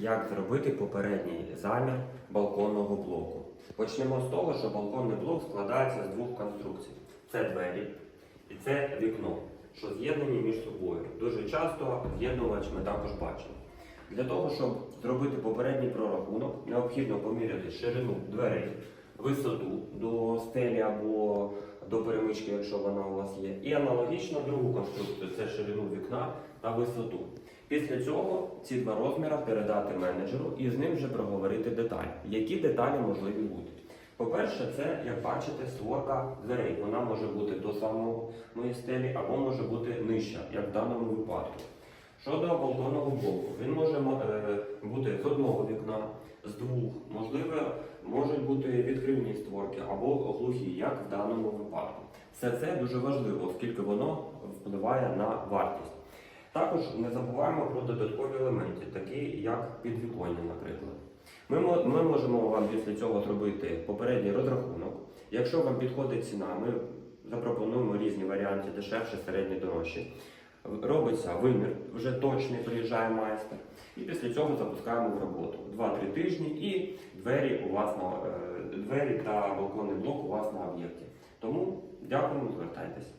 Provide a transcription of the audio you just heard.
як зробити попередній замір балконного блоку. Почнемо з того, що балконний блок складається з двох конструкцій: це двері і це вікно, що з'єднані між собою. Дуже часто з'єднувач ми також бачимо. Для того, щоб зробити попередній прорахунок, необхідно поміряти ширину дверей, висоту до стелі або до перемички, якщо вона у вас є, і аналогічно другу конструкцію це ширину вікна та висоту. Після цього ці два розміри передати менеджеру і з ним вже проговорити деталі, які деталі можливі будуть. По-перше, це, як бачите, створка дверей. Вона може бути до самої стелі або може бути нижча, як в даному випадку. Щодо балконного блоку, він може е, бути з одного вікна, з двох, можливо, можуть бути відкривні створки або глухі, як в даному випадку. Все це дуже важливо, оскільки воно впливає на вартість. Також не забуваємо про додаткові елементи, такі як підвіконня, наприклад. Ми, ми можемо вам після цього зробити попередній розрахунок. Якщо вам підходить ціна, ми запропонуємо різні варіанти дешевше, середні, дорожчі. Робиться вимір, вже точний приїжджає майстер. І після цього запускаємо в роботу 2-3 тижні і двері у вас на е, двері та балконний блок у вас на об'єкті. Тому дякуємо, звертайтеся.